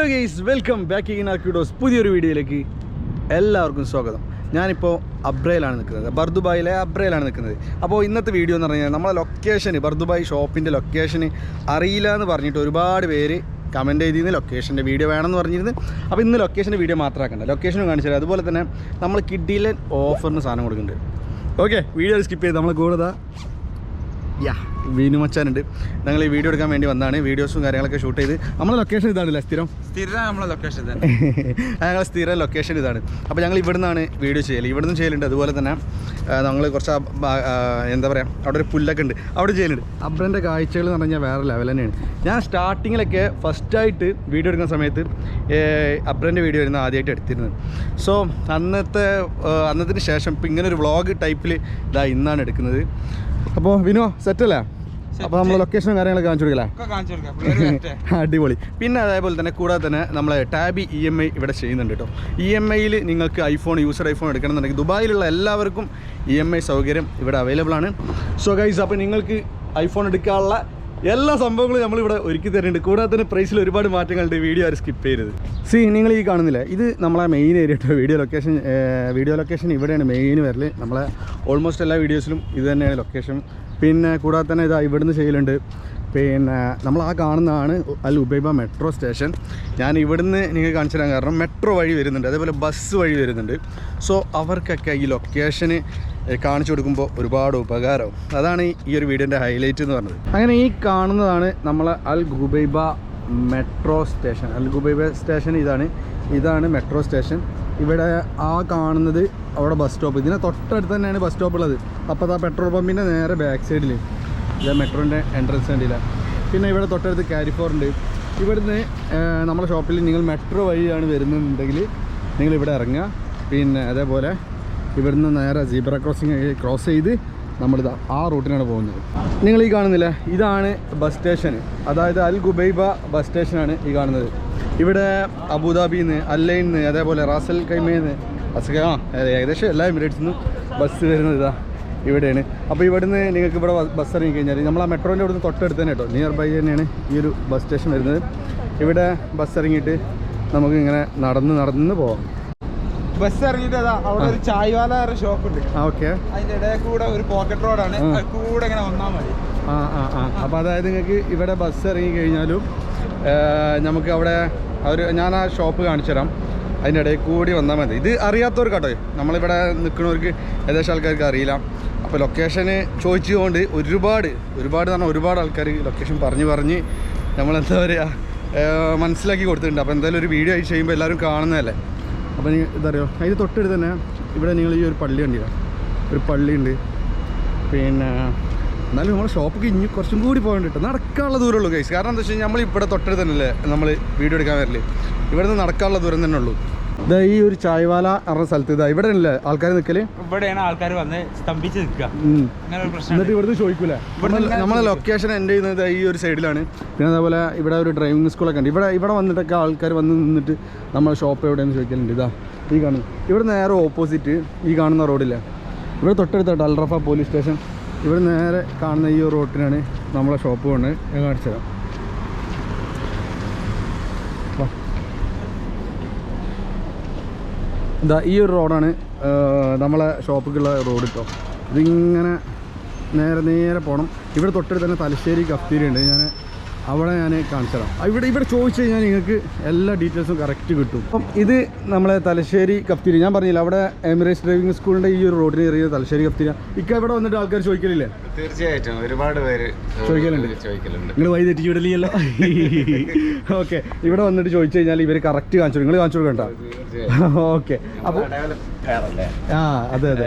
Hello guys welcome back in ആർക്യൂഡോസ് പുതിയൊരു വീഡിയോയിലേക്ക് എല്ലാവർക്കും സ്വാഗതം. ഞാനിപ്പോൾ അബ്രയിലാണ് നിൽക്കുന്നത്. ബർദുബായിലെ അബ്രയിലാണ് നിൽക്കുന്നത്. അപ്പോൾ ഇന്നത്തെ വീഡിയോ എന്ന് പറഞ്ഞാൽ നമ്മളെ ലൊക്കേഷന് ബർദുബായി ഷോപ്പിന്റെ ലൊക്കേഷന് അറിയില്ല എന്ന് പറഞ്ഞിട്ട് ഒരുപാട് പേര് കമന്റ് ചെയ്തിരുന്നു. ലൊക്കേഷന്റെ വീഡിയോ വേണമെന്ന് പറഞ്ഞിരുന്നു. അപ്പോൾ ഇന്ന് ലൊക്കേഷന്റെ വീഡിയോ മാത്രം മാത്രമാക്കണ്ട ലൊക്കേഷനും കാണിച്ചു അതുപോലെ തന്നെ നമ്മൾ കിഡിയിലെ ഓഫറിന് സാധനം കൊടുക്കുന്നുണ്ട്. ഓക്കെ വീഡിയോ സ്കിപ്പ് ചെയ്ത് നമ്മൾ കൂടുതൽ യാ വീനു മച്ചാനുണ്ട്. ഞങ്ങൾ ഈ വീഡിയോ എടുക്കാൻ വേണ്ടി വന്നതാണ് വീഡിയോസും കാര്യങ്ങളൊക്കെ ഷൂട്ട് ചെയ്ത്. നമ്മളെ ലൊക്കേഷൻ ഇതാണല്ലേ സ്ഥിരം? സ്ഥിരം നമ്മളെ ലൊക്കേഷൻ ഇതാണ്. ഞങ്ങൾ സ്ഥിരം ലൊക്കേഷൻ ഇതാണ്. അപ്പോൾ ഞങ്ങൾ ഇവിടെ നിന്നാണ് വീഡിയോ ചെയ്യൽ ഇവിടെ നിന്നും ചെയ്യലുണ്ട്. അതുപോലെ തന്നെ ഞങ്ങൾ കുറച്ച് എന്താ പറയുക അവിടെ ഒരു പുല്ലൊക്കെ ഉണ്ട്. അവിടെ ചെയ്യലുണ്ട്. അബ്രന്റെ കാഴ്ചകൾ എന്ന് പറഞ്ഞാൽ വേറെ ലെവൽ തന്നെയാണ്. ഞാൻ സ്റ്റാർട്ടിങ്ങിലൊക്കെ ഫസ്റ്റായിട്ട് വീഡിയോ എടുക്കുന്ന സമയത്ത് അബ്രന്റെ വീഡിയോ ആയിരുന്നു ആദ്യമായിട്ട് എടുത്തിരുന്നത്. സോ അന്നത്തെ അന്നത്തിന് ശേഷം ഇപ്പം ഇങ്ങനെ ഒരു വ്ളോഗ് ടൈപ്പിൽ ഇതാ ഇന്നാണ് എടുക്കുന്നത്. അപ്പോൾ വിനോ സെറ്റല്ലേ? അപ്പോൾ നമ്മൾ ലൊക്കേഷനും കാര്യങ്ങളൊക്കെ കാണിച്ചു കൊടുക്കല്ലേ. അടിപൊളി. പിന്നെ അതേപോലെ തന്നെ കൂടാതെ തന്നെ നമ്മൾ ടാബി ഇ എം ഐ ഇവിടെ ചെയ്യുന്നുണ്ട് കേട്ടോ ഇ എം ഐയിൽ നിങ്ങൾക്ക് ഐഫോൺ യൂസർ ഐഫോൺ എടുക്കണമെന്നുണ്ടെങ്കിൽ ദുബായിലുള്ള എല്ലാവർക്കും ഇ എം ഐ സൗകര്യം ഇവിടെ അവൈലബിൾ ആണ്. സോ ഗൈസ് അപ്പോൾ നിങ്ങൾക്ക് ഐഫോൺ എടുക്കാനുള്ള എല്ലാ സംഭവങ്ങളും നമ്മളിവിടെ ഒരുക്കി തരുന്നുണ്ട്. കൂടാതെ തന്നെ പ്രൈസിൽ ഒരുപാട് മാറ്റങ്ങളുണ്ട്. വീഡിയോ ആരും സ്കിപ്പ് ചെയ്യരുത്. സി നിങ്ങൾ ഈ കാണുന്നില്ല. ഇത് നമ്മളെ main area video location video location ഇവിടെയാണ് മെയിൻ വരൽ നമ്മളെ ഓൾമോസ്റ്റ് എല്ലാ വീഡിയോസിലും ഇത് തന്നെയാണ് ലൊക്കേഷൻ പിന്നെ കൂടാതെ തന്നെ ഇതാ ഇവിടുന്ന് ചെയ്യലുണ്ട്. പിന്നെ നമ്മൾ ആ കാണുന്നതാണ് അൽ ഉബൈബ മെട്രോ സ്റ്റേഷൻ. ഞാൻ ഇവിടുന്ന് നിങ്ങൾക്ക് കാണിച്ചു തരാൻ കാരണം മെട്രോ വഴി വരുന്നുണ്ട്. അതേപോലെ ബസ് വഴി വരുന്നുണ്ട്. സോ അവർക്കൊക്കെ ഈ ലൊക്കേഷന് കാണിച്ചു കൊടുക്കുമ്പോൾ ഒരുപാട് ഉപകാരവും അതാണ് ഈ ഒരു വീഡിയോന്റെ ഹൈലൈറ്റ് എന്ന് പറഞ്ഞത്. അങ്ങനെ ഈ കാണുന്നതാണ് നമ്മളെ Al Ghubaiba metro station. Al Ghubaiba station ഇതാണ്. ഇതാണ് മെട്രോ സ്റ്റേഷൻ. ഇവിടെ ആ കാണുന്നത് അവിടെ ബസ് സ്റ്റോപ്പ്. ഇതിനെ തൊട്ടടുത്ത് തന്നെയാണ് ബസ് സ്റ്റോപ്പ് ഉള്ളത്. അപ്പോൾ ആ പെട്രോൾ പമ്പിന്റെ നേരെ ബാക്ക് സൈഡിൽ ഇത് മെട്രോന്റെ എൻട്രൻസ് കണ്ടില്ല? പിന്നെ ഇവിടെ തൊട്ടടുത്ത് കാരിഫോർ ഉണ്ട്. ഇവിടുന്ന് നമ്മുടെ ഷോപ്പിൽ നിങ്ങൾ മെട്രോ വഴിയാണ് വരുന്നുണ്ടെങ്കിൽ നിങ്ങൾ ഇവിടെ ഇറങ്ങുക. പിന്നെ അതേപോലെ ഇവിടുന്ന് നേരെ സീബ്ര ക്രോസിങ് ക്രോസ് ചെയ്ത് നമ്മളിത് ആ റൂട്ടിനാണ് പോകുന്നത്. നിങ്ങൾ ഈ കാണുന്നില്ല? ഇതാണ് ബസ് സ്റ്റേഷൻ അതായത് അൽ ഗുബൈബ ബസ് സ്റ്റേഷനാണ് ഈ കാണുന്നത്. ഇവിടെ അബുദാബിയിൽ നിന്ന് അതേപോലെ റാസൽ കൈമയിൽ നിന്ന് അസുഖ ഏകദേശം എല്ലാ എമിറേറ്റ്സിൽ നിന്നും ബസ് വരുന്നത് ഇതാ. ഇവിടെയാണ്. അപ്പോൾ ഇവിടുന്ന് നിങ്ങൾക്ക് ഇവിടെ ബസ് ഇറങ്ങി കഴിഞ്ഞാൽ നമ്മൾ ആ മെട്രോന്റെ ഇവിടുന്ന് തൊട്ടടുത്ത് തന്നെ കേട്ടോ നിയർ ബൈ തന്നെയാണ് ഈ ഒരു ബസ് സ്റ്റേഷൻ വരുന്നത്. ഇവിടെ ബസ് ഇറങ്ങിയിട്ട് നമുക്ക് ഇങ്ങനെ നടന്ന് നടന്ന് പോവാം. ബസ് ഇറങ്ങിയിട്ട് അതാ അവിടെ ഒരു ചായ്വാല ഷോപ്പ് ഉണ്ട്. ഓക്കെ അതിന്റെ ഇടയിൽ കൂടെ ഒരു പോക്കറ്റ് റോഡാണ് കൂടെ ഇങ്ങനെ വന്നാൽ മതി. ആ ആ ആ. അപ്പം അതായത് നിങ്ങൾക്ക് ഇവിടെ ബസ് ഇറങ്ങി കഴിഞ്ഞാലും നമുക്ക് അവിടെ ഒരു ഞാൻ ആ ഷോപ്പ് കാണിച്ചു തരാം അതിന്റെ ഇടയിൽ കൂടി വന്നാൽ മതി. ഇത് അറിയാത്തവർക്ക് കേട്ടോ. നമ്മളിവിടെ നിൽക്കുന്നവർക്ക് ഏകദേശം ആൾക്കാർക്ക് അറിയില്ല. അപ്പോൾ ലൊക്കേഷന് ചോദിച്ചുകൊണ്ട് ഒരുപാട് ഒരുപാട് പറഞ്ഞാൽ ഒരുപാട് ആൾക്കാർ ലൊക്കേഷൻ പറഞ്ഞ് പറഞ്ഞ് നമ്മളെന്താ പറയുക മനസ്സിലാക്കി കൊടുത്തിട്ടുണ്ട്. അപ്പോൾ എന്തായാലും ഒരു വീഡിയോ അയച്ച് കഴിയുമ്പോൾ എല്ലാവരും കാണുന്നതല്ലേ? അപ്പോൾ ഇതറിയോ അതിന് തൊട്ടടുത്ത് തന്നെ ഇവിടെ നിങ്ങൾ ഈ ഒരു പള്ളി കണ്ടില്ല? ഒരു പള്ളിയുണ്ട് പിന്നെ എന്നാലും നമ്മുടെ ഷോപ്പൊക്കെ ഇനി കുറച്ചും കൂടി പോകേണ്ടി കേട്ടോ. നടക്കാനുള്ള ദൂരമുള്ളൂ കൈസ് കാരണം എന്താ വെച്ച് കഴിഞ്ഞാൽ നമ്മൾ ഇവിടെ തൊട്ടടുത്ത് തന്നെയല്ലേ നമ്മൾ വീഡിയോ എടുക്കാൻ വരൽ. ഇവിടെ നിന്ന് നടക്കാനുള്ള ദൂരം തന്നെ ഉള്ളൂ. ഇതാ ഈ ഒരു ചായവാല പറഞ്ഞ സ്ഥലത്ത് ഇതാ ഇവിടെ അല്ലേ ആൾക്കാർ നിൽക്കൽ ഇവിടെയാണ് ആൾക്കാർ വന്ന് സ്തംഭിച്ച് നിൽക്കുക. എന്നിട്ട് ഇവിടുന്ന് ചോദിക്കൂല? നമ്മളെ ലൊക്കേഷൻ എന്റെ ചെയ്യുന്നത് ഈ ഒരു സൈഡിലാണ് പിന്നെ അതേപോലെ ഇവിടെ ഒരു ഡ്രൈവിംഗ് സ്കൂളൊക്കെ ഉണ്ട്. ഇവിടെ ഇവിടെ വന്നിട്ടൊക്കെ ആൾക്കാർ വന്ന് നിന്നിട്ട് നമ്മളെ ഷോപ്പ് എവിടെയെന്ന് ചോദിക്കലുണ്ട്. ഇതാ ഈ കാണുന്നു. ഇവിടെ നേരെ ഓപ്പോസിറ്റ് ഈ കാണുന്ന റോഡില്ലേ ഇവിടെ തൊട്ടടുത്തായിട്ട് അൽറഫ പോലീസ് സ്റ്റേഷൻ ഇവിടെ നേരെ കാണുന്ന ഈ ഒരു റോട്ടിനാണ് നമ്മളെ ഷോപ്പ് കൊണ്ട് ഞാൻ കാണിച്ചു തരാം ഇതാ ഈ ഒരു റോഡാണ് നമ്മളെ ഷോപ്പിലേക്കുള്ള റോഡ് കേട്ടോ ഇതിങ്ങനെ നേരെ നേരെ പോകണം ഇവിടെ തൊട്ടടുത്ത് തന്നെ തലശ്ശേരി കഫ്തീരി ഉണ്ട്. ഞാൻ അവിടെ ഞാൻ കാണിച്ചു തരാം ഇവിടെ ഇവിടെ ചോദിച്ചു കഴിഞ്ഞാൽ നിങ്ങൾക്ക് എല്ലാ ഡീറ്റെയിൽസും കറക്റ്റ് കിട്ടും. അപ്പം ഇത് നമ്മളെ തലശ്ശേരി കഫ്തീരി ഞാൻ പറഞ്ഞില്ല അവിടെ എമിറേറ്റ്സ് ഡ്രൈവിംഗ് സ്കൂളിന്റെ ഈ ഒരു റോഡിന് ഏറിയ തലശ്ശേരി കപ്തിരി ഇക്ക ഇവിടെ വന്നിട്ട് ആൾക്കാർ ചോദിക്കലില്ലേ? തീർച്ചയായിട്ടും. ഒരുപാട് പേര് ചോദിക്കലുണ്ട്. ചോദിക്കലുണ്ട്. നിങ്ങൾ വഴി തെറ്റിച്ച് വിടലിയല്ലോ ഓക്കെ ഇവിടെ വന്നിട്ട് ചോദിച്ചു കഴിഞ്ഞാൽ ഇവർ കറക്റ്റ് കാണിച്ചു നിങ്ങൾ കാണിച്ചു കൊടുക്കണ്ട? ഓക്കെ അപ്പോൾ ആ അതെ അതെ.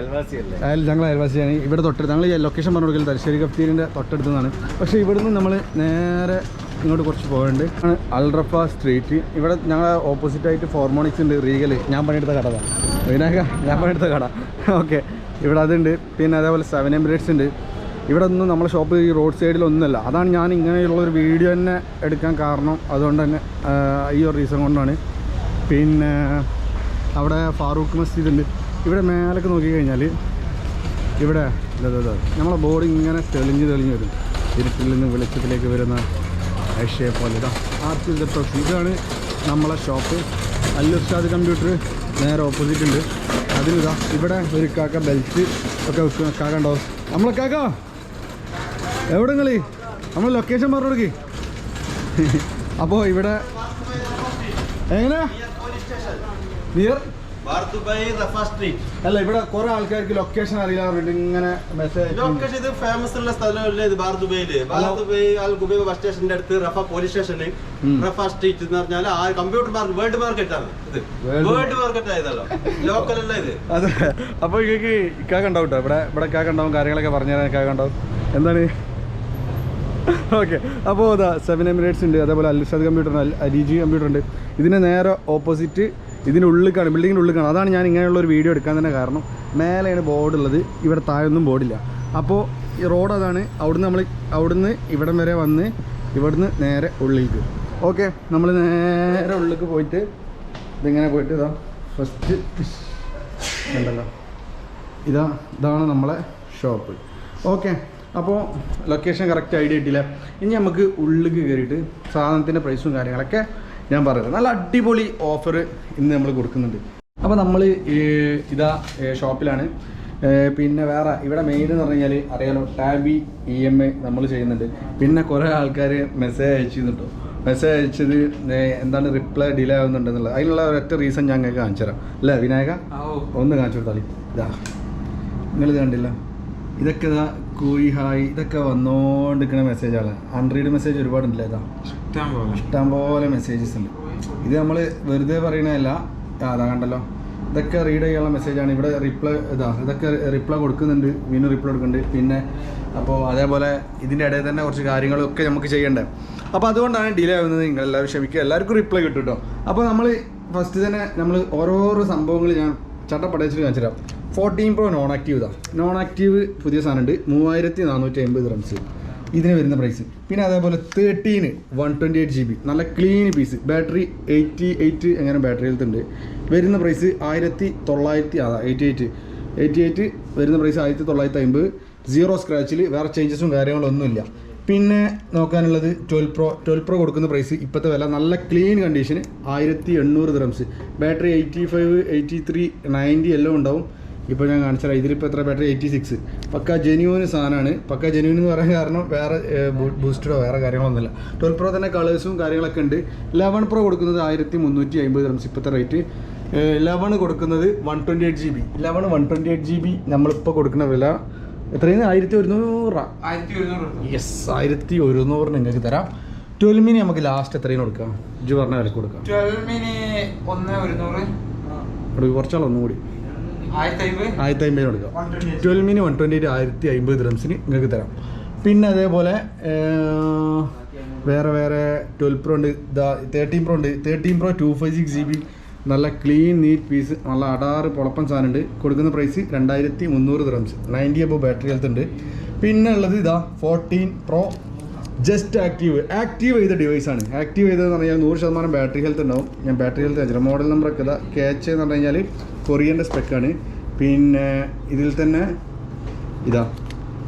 അയൽ ഞങ്ങൾ അയൽവാസിയാണ്. ഇവിടെ തൊട്ടടുത്ത് ഞങ്ങൾ ലൊക്കേഷൻ പറഞ്ഞു കൊടുക്കൽ തലശ്ശേരി കഫ്തീരിന്റെ തൊട്ടടുത്ത് നിന്നാണ് പക്ഷേ ഇവിടുന്ന് നമ്മൾ നേരെ ഇങ്ങോട്ട് കുറച്ച് പോകേണ്ട. ആണ് അൽറഫ സ്ട്രീറ്റ് ഇവിടെ ഞങ്ങളെ ഓപ്പോസിറ്റായിട്ട് ഫോർമോണിക്സ് ഉണ്ട് റീഗൽ ഞാൻ പണിയെടുത്ത കട തന്നെ വിനായക ഞാൻ പണിയെടുത്ത കട. ഓക്കെ ഇവിടെ അതുണ്ട്. പിന്നെ അതേപോലെ സെവൻ എമിറേറ്റ്സ് ഉണ്ട്. ഇവിടെ ഒന്നും നമ്മളെ ഷോപ്പ് ഈ റോഡ് സൈഡിലൊന്നുമല്ല അതാണ് ഞാൻ ഇങ്ങനെയുള്ള ഒരു വീഡിയോ തന്നെ എടുക്കാൻ കാരണം. അതുകൊണ്ട് തന്നെ ഈ ഒരു റീസൺ കൊണ്ടാണ്. പിന്നെ അവിടെ ഫാറൂഖ് മസ്ജിദ് ഉണ്ട്. ഇവിടെ മേലൊക്കെ നോക്കിക്കഴിഞ്ഞാൽ ഇവിടെ. നമ്മളെ ബോർഡ് ഇങ്ങനെ തെളിഞ്ഞ് തെളിഞ്ഞ് വരും. ഇരുട്ടിൽ നിന്ന് വെളിച്ചത്തിലേക്ക് വരുന്ന ഏഷ്യയെ പോലെ ഇതാ. ആർച്ച് ടോക്സ് ഇതാണ് നമ്മളെ ഷോപ്പ് അല്ലുസ്താദ് കമ്പ്യൂട്ടർ നേരെ ഓപ്പോസിറ്റ് ഉണ്ട്. അതിലിതാ ഇവിടെ ഒരു കാക്ക ബെൽറ്റ് ഒക്കെ വെക്കുന്ന കാക്ക ഉണ്ടാവും നമ്മളെ കാക്ക എവിടെ നിങ്ങളീ നമ്മൾ ലൊക്കേഷൻ പറഞ്ഞു കൊടുക്ക്. അപ്പോൾ ഇവിടെ എങ്ങനെ? നിയർ അല്ല ഇവിടെ കുറെ ആൾക്കാർക്ക് ലൊക്കേഷൻ അറിയില്ല ഇങ്ങനെ മെസ്സേജ് ലൊക്കേഷൻ ഇത് ഫേമസ് ഉള്ള സ്ഥലമല്ലേ ഇത് ബാർദുബൈയിൽ ബാർദുബൈ അൽ ഗുബൈ ബസ് സ്റ്റേഷന്റെ അടുത്ത് റഫ പോലീസ് സ്റ്റേഷന്. റഫ സ്ട്രീറ്റ് എന്ന് പറഞ്ഞാൽ ആ കമ്പ്യൂട്ടർ മാർക്ക് വേൾഡ് മാർക്കറ്റ് ആണ് ഇത് വേൾഡ് മാർക്കറ്റ് ആയതല്ലോ ലോക്കൽ അല്ല ഇത് അതെ അപ്പോൾ ഇങ്ങൾക്ക് ഇക്കാക്ക ഉണ്ടാവും കേട്ടോ ഇവിടെ ഇവിടെ കാക്ക ഉണ്ടാവും കാര്യങ്ങളൊക്കെ പറഞ്ഞു തരാൻ കാക്ക ഉണ്ടാവും എന്താണ് ഓക്കെ അപ്പോൾ അതാ സെവൻ എമിറേറ്റ്സ് ഉണ്ട് അതേപോലെ അൽസദ് കമ്പ്യൂട്ടർ ഉണ്ട് അലിജി കമ്പ്യൂട്ടർ ഉണ്ട് ഇതിന് നേരെ ഓപ്പോസിറ്റ് ഇതിന്റെ ഉള്ളിലേക്കാണ് ബിൽഡിങ്ങിന്റെ ഉള്ളിലേക്കാണ് അതാണ് ഞാൻ ഇങ്ങനെയുള്ള ഒരു വീഡിയോ എടുക്കാൻ തന്നെ കാരണം. മേലെയാണ് ബോർഡ് ഉള്ളത് ഇവിടെ താഴെയൊന്നും ബോർഡില്ല അപ്പോൾ ഈ റോഡ് അതാണ് അവിടുന്ന് നമ്മൾ അവിടുന്ന് ഇവിടം വരെ വന്ന് ഇവിടുന്ന് നേരെ ഉള്ളിലേക്ക്. ഓക്കെ നമ്മൾ നേരെ ഉള്ളിലേക്ക് പോയിട്ട് ഇതിങ്ങനെ പോയിട്ട് ഇതാ ഫസ്റ്റ് ഉണ്ടല്ലോ ഇതാ ഇതാണ് നമ്മളെ ഷോപ്പ് ഓക്കെ അപ്പോൾ ലൊക്കേഷൻ കറക്റ്റ് ഐഡിയ കിട്ടില്ല ഇനി നമുക്ക് ഉള്ളിലേക്ക് കയറിയിട്ട് സാധനത്തിന്റെ പ്രൈസും കാര്യങ്ങളൊക്കെ ഞാൻ പറയുന്നത് നല്ല അടിപൊളി ഓഫർ ഇന്ന് നമ്മൾ കൊടുക്കുന്നുണ്ട്. അപ്പോൾ നമ്മൾ ഇതാ ഷോപ്പിലാണ് പിന്നെ വേറെ ഇവിടെ മെയിൻ എന്ന് പറഞ്ഞു കഴിഞ്ഞാൽ അറിയാലോ ടാബി ഇ എം ഐ നമ്മൾ ചെയ്യുന്നുണ്ട്. പിന്നെ കുറേ ആൾക്കാർ മെസ്സേജ് അയച്ചിരുന്നുണ്ടോ മെസ്സേജ് അയച്ചത് എന്താണ് റിപ്ലൈ ഡിലേ ആവുന്നുണ്ടെന്നുള്ളത്. അതിനുള്ള ഒരൊറ്റ റീസൺ ഞാൻ നിങ്ങൾക്ക് കാണിച്ചു തരാം. അല്ലേ വിനായക? ഒന്ന് കാണിച്ചു കൊടുത്താളി ഇതാ. നിങ്ങളിത് കണ്ടില്ല. ഇതൊക്കെ ഇതാ കൂയി ഹായ് ഇതൊക്കെ വന്നോണ്ടിരിക്കുന്ന മെസ്സേജാണ് അൺറീഡ് മെസ്സേജ് ഒരുപാടുണ്ടല്ലേ ഇതാ? ഇഷ്ടംപോലെ മെസ്സേജസ് ഉണ്ട്. ഇത് നമ്മൾ വെറുതെ പറയണതല്ല ആ, അതാ കണ്ടല്ലോ. ഇതൊക്കെ റീഡ് ചെയ്യാനുള്ള മെസ്സേജാണ് ഇവിടെ റിപ്ലൈ ഇതാ ഇതൊക്കെ റിപ്ലൈ കൊടുക്കുന്നുണ്ട്. വീണ്ടും റിപ്ലൈ കൊടുക്കുന്നുണ്ട്. പിന്നെ അപ്പോൾ അതേപോലെ ഇതിന്റെ ഇടയിൽ തന്നെ കുറച്ച് കാര്യങ്ങളൊക്കെ നമുക്ക് ചെയ്യേണ്ടത് അപ്പോൾ അതുകൊണ്ടാണ് ഡിലേ ആവുന്നത്. നിങ്ങൾ എല്ലാവരും ക്ഷമിക്കുക. എല്ലാവർക്കും റിപ്ലൈ കിട്ടും കേട്ടോ അപ്പോൾ നമ്മൾ ഫസ്റ്റ് തന്നെ നമ്മൾ ഓരോരോ സംഭവങ്ങൾ ഞാൻ ചട്ടപ്പടയച്ചിട്ട് കാണിച്ചു തരാം ഫോർട്ടീൻ പ്രോ നോൺ ആക്റ്റീവ് ഇതാ. നോൺ ആക്റ്റീവ് പുതിയ സാധനമുണ്ട്. മൂവായിരത്തി നാനൂറ്റി അമ്പത് റംസ് ഇതിന് വരുന്ന പ്രൈസ് പിന്നെ അതേപോലെ thirteen one twenty eight G B നല്ല clean piece battery eighty eight എങ്ങനെ ബാറ്ററി ഹെൽത്ത് ഉണ്ട്. വരുന്ന പ്രൈസ് ആയിരത്തി തൊള്ളായിരത്തി അതാ എയ്റ്റി എയ്റ്റ് എയ്റ്റി എയ്റ്റ് വരുന്ന പ്രൈസ് ആയിരത്തി തൊള്ളായിരത്തി അമ്പത് സീറോ സ്ക്രാച്ചിൽ വേറെ ചേഞ്ചസും കാര്യങ്ങളൊന്നുമില്ല പിന്നെ നോക്കാനുള്ളത് ട്വൽവ് പ്രോ ട്വൽവ് പ്രോ കൊടുക്കുന്ന പ്രൈസ് ഇപ്പോഴത്തെ വില നല്ല ക്ലീൻ കണ്ടീഷന് ആയിരത്തി എണ്ണൂറ് dirhams battery eighty five eighty three ninety എല്ലാം ഉണ്ടാവും. ഇപ്പോൾ ഞാൻ കാണിച്ചാൽ ഇതിലിപ്പോൾ എത്ര ബാറ്ററി എയ്റ്റി സിക്സ് പക്ക ജെന്യൂന് സാധനമാണ് പക്ക ജെന്യൂൻ എന്ന് പറയാൻ കാരണം വേറെ ബൂസ്റ്ററോ വേറെ കാര്യങ്ങളൊന്നുമില്ല. ട്വൽവ് പ്രോ തന്നെ കളേഴ്സും കാര്യങ്ങളൊക്കെ ഉണ്ട്. ലെവൻ പ്രോ കൊടുക്കുന്നത് ആയിരത്തി മുന്നൂറ്റി അമ്പത് ദ്രംസ് ഇപ്പോഴത്തെ റേറ്റ് ലെവൺ കൊടുക്കുന്നത് one twenty eight G B eleven one twenty eight G B നമ്മളിപ്പോൾ കൊടുക്കുന്ന വില എത്രയാണ് ആയിരത്തി ഒരുന്നൂറാ യെസ് ആയിരത്തി ഒരുന്നൂറിന് നിങ്ങൾക്ക് തരാം. ട്വൽവിന് നമുക്ക് ലാസ്റ്റ് എത്രയും കൊടുക്കാം? ഇജ് പറഞ്ഞ വിലക്ക് കൊടുക്കാം. മിനി ഒന്ന് ഒരുന്നൂറ്. കുറച്ചാളൊന്നും കൂടി ആയിരത്തി അമ്പത് ആയിരത്തി അമ്പതിന് കൊടുക്കാം ട്വൽവിന് വൺ ട്വന്റി എയ്റ്റ് ആയിരത്തി അമ്പത് ദ്രംസിന് നിങ്ങൾക്ക് തരാം. പിന്നെ അതേപോലെ വേറെ വേറെ ട്വൽവ് പ്രോ ഉണ്ട്. ഇതാ തേർട്ടീൻ പ്രോ ഉണ്ട്. Thirteen pro two five six G B നല്ല ക്ലീൻ നീറ്റ് പീസ് നല്ല അടാറ് പൊളപ്പൻ സാധനം ഉണ്ട്. കൊടുക്കുന്ന പ്രൈസ് രണ്ടായിരത്തി മുന്നൂറ് dirhams ninety above battery health ഉണ്ട്. പിന്നെ ഉള്ളത് ഇതാ fourteen pro just active active ചെയ്ത ഡിവൈസാണ് ആക്റ്റീവ് ചെയ്തതെന്ന് പറഞ്ഞാൽ നൂറ് ശതമാനം ബാറ്ററി ഹെൽത്ത് ഉണ്ടാവും. ഞാൻ ബാറ്ററി ഹെൽത്ത് മോഡൽ മോഡൽ നമ്പറൊക്കെ ഇതാ ക്യാച്ച് എന്ന് പറഞ്ഞു കഴിഞ്ഞാൽ കൊറിയന്റെ സ്പെക്കാണ്. പിന്നെ ഇതിൽ തന്നെ ഇതാ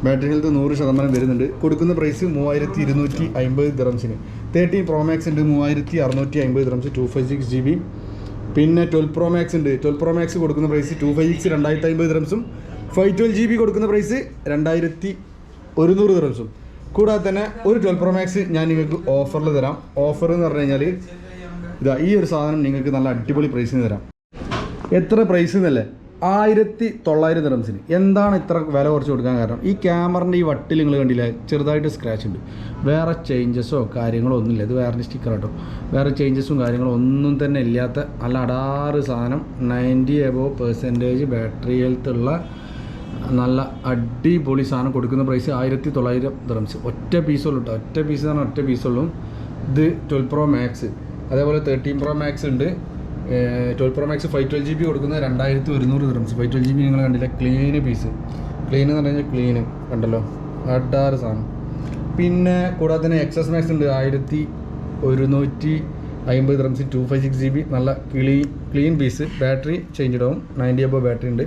ബാറ്ററി ഹെൽത്ത് നൂറ് ശതമാനം വരുന്നുണ്ട്. കൊടുക്കുന്ന പ്രൈസ് മൂവായിരത്തി ഇരുന്നൂറ്റി അമ്പത് ദ്രംസിന്. തേർട്ടീൻ പ്രോ മാക്സ് ഉണ്ട് മൂവായിരത്തി അറുന്നൂറ്റി അമ്പത് dirhams two five six G B പിന്നെ ട്വൽവ് പ്രോ മാക്സ് ഉണ്ട്. ട്വൽവ് പ്രോ മാക്സ് കൊടുക്കുന്ന പ്രൈസ് ടു ഫൈവ് സിക്സ് രണ്ടായിരത്തി അമ്പത് ദ്രംസും ഫൈവ് ട്വൽവ് ജി ബി കൊടുക്കുന്ന പ്രൈസ് രണ്ടായിരത്തി ഒരുന്നൂറ് ദ്രംസും. കൂടാതെ തന്നെ ഒരു ട്വൽവ് പ്രോ മാക്സ് ഞാൻ നിങ്ങൾക്ക് ഓഫറിൽ തരാം. ഓഫർ എന്ന് പറഞ്ഞു കഴിഞ്ഞാൽ ഇതാ ഈ ഒരു സാധനം നിങ്ങൾക്ക് നല്ല അടിപൊളി പ്രൈസിന് തരാം. എത്ര പ്രൈസ് എന്നല്ലേ? ആയിരത്തി തൊള്ളായിരം ദിറംസിന് എന്താണ് ഇത്ര വില കുറച്ച് കൊടുക്കാൻ കാരണം? ഈ ക്യാമറന്റെ ഈ വട്ടിൽ നിങ്ങൾ കണ്ടില്ല? ചെറുതായിട്ട് സ്ക്രാച്ച് ഉണ്ട്. വേറെ ചേഞ്ചസോ കാര്യങ്ങളോ ഒന്നുമില്ല. ഇത് വേറെ സ്റ്റിക്കർ കേട്ടോ വേറെ ചേഞ്ചസും കാര്യങ്ങളോ ഒന്നും തന്നെ ഇല്ലാത്ത നല്ല അടാറ് സാധനം. Ninety above percentage battery health ഉള്ള നല്ല അടിപൊളി സാധനം കൊടുക്കുന്ന പ്രൈസ് ആയിരത്തി തൊള്ളായിരം ദിറംസ് ഒറ്റ പീസുള്ളൂ കേട്ടോ ഒറ്റ പീസ് ഒറ്റ പീസുള്ളൂ ഇത് ട്വൽവ് പ്രോ മാക്സ് അതേപോലെ തേർട്ടീൻ പ്രോ മാക്സ് ഉണ്ട്. Twelve pro max five twelve G B കൊടുക്കുന്നത് രണ്ടായിരത്തി ഒരുന്നൂറ് dirhams five twelve G B നിങ്ങൾ കണ്ടില്ല? ക്ലീന് പീസ് ക്ലീൻ എന്ന് പറഞ്ഞു കഴിഞ്ഞാൽ ക്ലീന് കണ്ടല്ലോ? അഡാറ് സാധനം. പിന്നെ കൂടാതെ തന്നെ എക്സസ് മാക്സ് ഉണ്ട്. ആയിരത്തി ഒരുന്നൂറ്റി അമ്പത് dirhams two five six G B നല്ല clean clean piece battery change ഇടാവും ninety above battery ഉണ്ട്.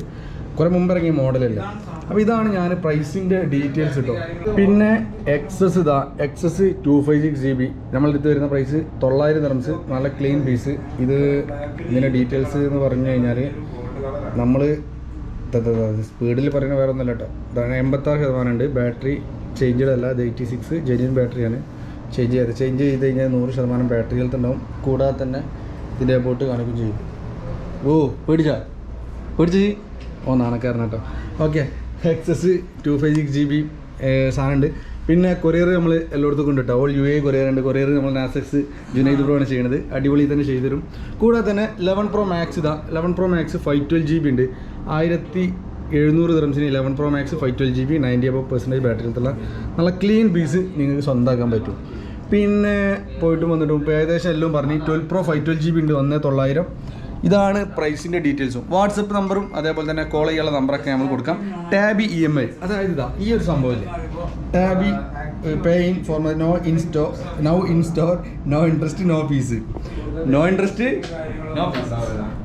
കുറേ മുമ്പ് ഇറങ്ങിയ മോഡലല്ലേ അപ്പോൾ ഇതാണ് ഞാൻ പ്രൈസിന്റെ ഡീറ്റെയിൽസ് കിട്ടും പിന്നെ എക്സസ് ഇതാ. XS two five six G B നമ്മളെടുത്ത് വരുന്ന പ്രൈസ് തൊള്ളായിരം ദിറംസ് നല്ല ക്ലീൻ പീസ് ഇത് ഇതിന്റെ ഡീറ്റെയിൽസ് എന്ന് പറഞ്ഞു കഴിഞ്ഞാൽ നമ്മൾ സ്പീഡിൽ പറയുന്ന വേറെ ഒന്നുമല്ല കേട്ടോ അതാണ് എൺപത്താറ് ശതമാനം ഉണ്ട്. ബാറ്ററി ചേഞ്ചഡ് അല്ല അത് എയ്റ്റി സിക്സ് ജെന്യൻ ബാറ്ററിയാണ് ചേഞ്ച് ചെയ്ത് ചേഞ്ച് ചെയ്ത് കഴിഞ്ഞാൽ നൂറ് ശതമാനം ബാറ്ററി ഹെൽത്ത് ഉണ്ടാവും. കൂടാതെ തന്നെ ഇതിന്റെ ബോട്ട് കാണുകയും ചെയ്യും. ഓ പേടിച്ചാ? പേടിച്ചു? ഓ നാണക്കാരനാട്ടോ okay XS two five six G B സാധനമുണ്ട്. പിന്നെ കൊറിയർ നമ്മൾ എല്ലായിടത്തും കൊണ്ട് കേട്ടോ ഓൾ യു എ കൊറിയർ ഉണ്ട്. കൊറിയർ നമ്മൾ നാസെക്സ് ജുനൈദ് പ്രോ ആണ് ചെയ്യുന്നത്. അടിപൊളി തന്നെ ചെയ്തു തരും കൂടാതെ തന്നെ ലെവൻ പ്രോ മാക്സ് ഇതാ. Eleven pro max five twelve G B ഉണ്ട്. ആയിരത്തി എഴുന്നൂറ് ദിറംസിന് eleven pro max five twelve G B ninety above percentage ബാറ്ററിയിലുള്ള നല്ല ക്ലീൻ പീസ് നിങ്ങൾക്ക് സ്വന്തമാക്കാൻ പറ്റും. പിന്നെ പോയിട്ടും വന്നിട്ടും ഇപ്പോൾ ഏകദേശം എല്ലാം പറഞ്ഞ് twelve pro five twelve G B ഉണ്ട്. ഒന്നേ തൊള്ളായിരം. ഇതാണ് പ്രൈസിന്റെ ഡീറ്റെയിൽസും വാട്സപ്പ് നമ്പറും അതേപോലെ തന്നെ കോൾ ചെയ്യാനുള്ള നമ്പറൊക്കെ നമ്മൾ കൊടുക്കാം. Tabby E M I. അതായത് ഇതാ ഈ ഒരു സംഭവമില്ലേ Tabby paying four my no in in store now in store no interest no fees no interest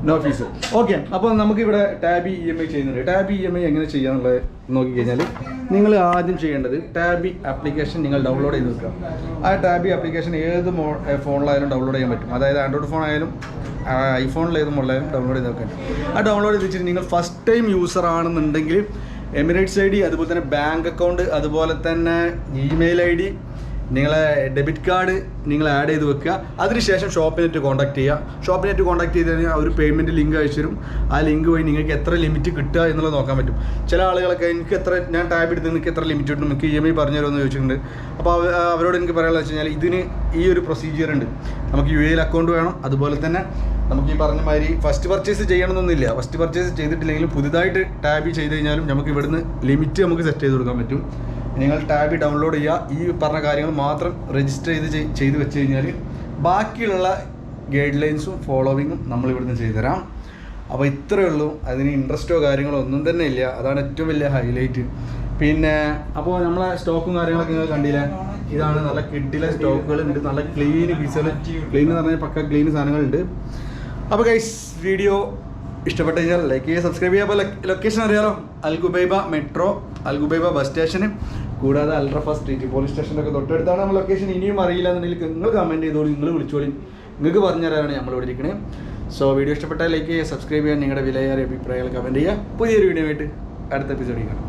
no fees okay അപ്പോൾ നമുക്ക് ഇവിടെ ടാബി ഇ എം ഐ ചെയ്യുന്നുണ്ട്. ടാബി ഇ എം ഐ എങ്ങനെ ചെയ്യാന്നുള്ളത് നോക്കിക്കഴിഞ്ഞാൽ നിങ്ങൾ ആദ്യം ചെയ്യേണ്ടത് ടാബി ആപ്ലിക്കേഷൻ നിങ്ങൾ ഡൗൺലോഡ് ചെയ്ത് വെക്കുക. ആ ടാബി ആപ്ലിക്കേഷൻ ഏത് മോ ഫോണിലായാലും ഡൗൺലോഡ് ചെയ്യാൻ പറ്റും. അതായത് ആൻഡ്രോയിഡ് ഫോൺ ആയാലും ഐഫോണിലേതും മോഡലായാലും ഡൗൺലോഡ് ചെയ്ത് വെക്കാൻ ആ ഡൗൺലോഡ് ചെയ്ത് വെച്ചിട്ട് നിങ്ങൾ ഫസ്റ്റ് ടൈം യൂസർ ആണെന്നുണ്ടെങ്കിൽ എമിറേറ്റ്സ് ഐ ഡി അതുപോലെ തന്നെ ബാങ്ക് അക്കൗണ്ട് അതുപോലെ തന്നെ ഇമെയിൽ ഐ ഡി നിങ്ങളെ ഡെബിറ്റ് കാർഡ് നിങ്ങൾ ആഡ് ചെയ്ത് വെക്കുക. അതിനുശേഷം ഷോപ്പിനെറ്റ് കോൺടാക്ട് ചെയ്യുക. ഷോപ്പിനെറ്റ് കോൺടാക്ട് ചെയ്ത് കഴിഞ്ഞാൽ ഒരു പേയ്മെന്റ് ലിങ്ക് അയച്ചു തരും. ആ ലിങ്ക് വഴി നിങ്ങൾക്ക് എത്ര ലിമിറ്റ് കിട്ടുക എന്നുള്ളത് നോക്കാൻ പറ്റും. ചില ആളുകളൊക്കെ എനിക്ക് എത്ര ഞാൻ ടാബ് എടുത്ത് നിങ്ങൾക്ക് എത്ര ലിമിറ്റ് കിട്ടും? എനിക്ക് ഇ എം ഐ പറഞ്ഞു തരുമെന്ന് ചോദിച്ചിട്ടുണ്ട്. അപ്പോൾ അവ- അവരോട് എനിക്ക് പറയാനുള്ളത് വെച്ച് കഴിഞ്ഞാൽ ഇതിന് ഈ ഒരു പ്രൊസീജിയർ ഉണ്ട്. നമുക്ക് യു എയിൽ അക്കൗണ്ട് വേണം. അതുപോലെ തന്നെ നമുക്ക് ഈ പറഞ്ഞ മാതിരി ഫസ്റ്റ് പർച്ചേസ് ചെയ്യണമെന്നൊന്നുമില്ല. ഫസ്റ്റ് പർച്ചേസ് ചെയ്തിട്ടില്ലെങ്കിലും പുതുതായിട്ട് ടാബ് ചെയ്ത് കഴിഞ്ഞാലും നമുക്ക് ഇവിടുന്ന് ലിമിറ്റ് നമുക്ക് സെറ്റ് ചെയ്ത് കൊടുക്കാൻ പറ്റും. നിങ്ങൾ ടാബ് ഡൗൺലോഡ് ചെയ്യുക. ഈ പറഞ്ഞ കാര്യങ്ങൾ മാത്രം രജിസ്റ്റർ ചെയ്ത് ചെയ്- ചെയ്ത് വെച്ച് കഴിഞ്ഞാൽ ബാക്കിയുള്ള ഗൈഡ് ലൈൻസും ഫോളോവിങ്ങും നമ്മൾ ഇവിടുന്ന് ചെയ്തുതരാം. അപ്പോൾ ഇത്രയേ ഉള്ളൂ. അതിന് ഇൻട്രസ്റ്റോ കാര്യങ്ങളോ ഒന്നും തന്നെ ഇല്ല. അതാണ് ഏറ്റവും വലിയ ഹൈലൈറ്റ് പിന്നെ അപ്പോൾ നമ്മളെ സ്റ്റോക്കും കാര്യങ്ങളൊക്കെ നിങ്ങൾ കണ്ടില്ല? ഇതാണ് നല്ല കിട്ടിലെ സ്റ്റോക്കുകൾ ഉണ്ട് നല്ല ക്ലീൻ പീസുകൾ ക്ലീൻ എന്ന് പറഞ്ഞാൽ പക്ക ക്ലീൻ സാധനങ്ങളുണ്ട്. അപ്പോൾ ഗൈസ് വീഡിയോ ഇഷ്ടപ്പെട്ട് കഴിഞ്ഞാൽ ലൈക്ക് ചെയ്യുക സബ്സ്ക്രൈബ് ചെയ്യുക. അപ്പോൾ ലൊക്കേഷൻ അറിയാലോ? അൽഗുബൈബ മെട്രോ അൽഗുബൈബ ബസ് സ്റ്റേഷന് കൂടാതെ അൽറഫ സ്ട്രീറ്റ് പോലീസ് സ്റ്റേഷനൊക്കെ തൊട്ടടുത്താണ് നമ്മൾ ലൊക്കേഷൻ ഇനിയും അറിയില്ല എന്നുണ്ടെങ്കിൽ നിങ്ങൾ കമന്റ് ചെയ്തോളൂ നിങ്ങൾ വിളിച്ചോളി. നിങ്ങൾക്ക് പറഞ്ഞു തരാനാണ് നമ്മൾ ഇവിടെ ഇരിക്കുന്നത് സോ വീഡിയോ ഇഷ്ടപ്പെട്ടാൽ ലൈക്ക് ചെയ്യുക സബ്സ്ക്രൈബ് ചെയ്യുക. നിങ്ങളുടെ വിലയേറിയ അഭിപ്രായങ്ങൾ കമന്റ് ചെയ്യുക. പുതിയൊരു വീഡിയോ ആയിട്ട് അടുത്ത എപ്പിസോഡിൽ കാണാം.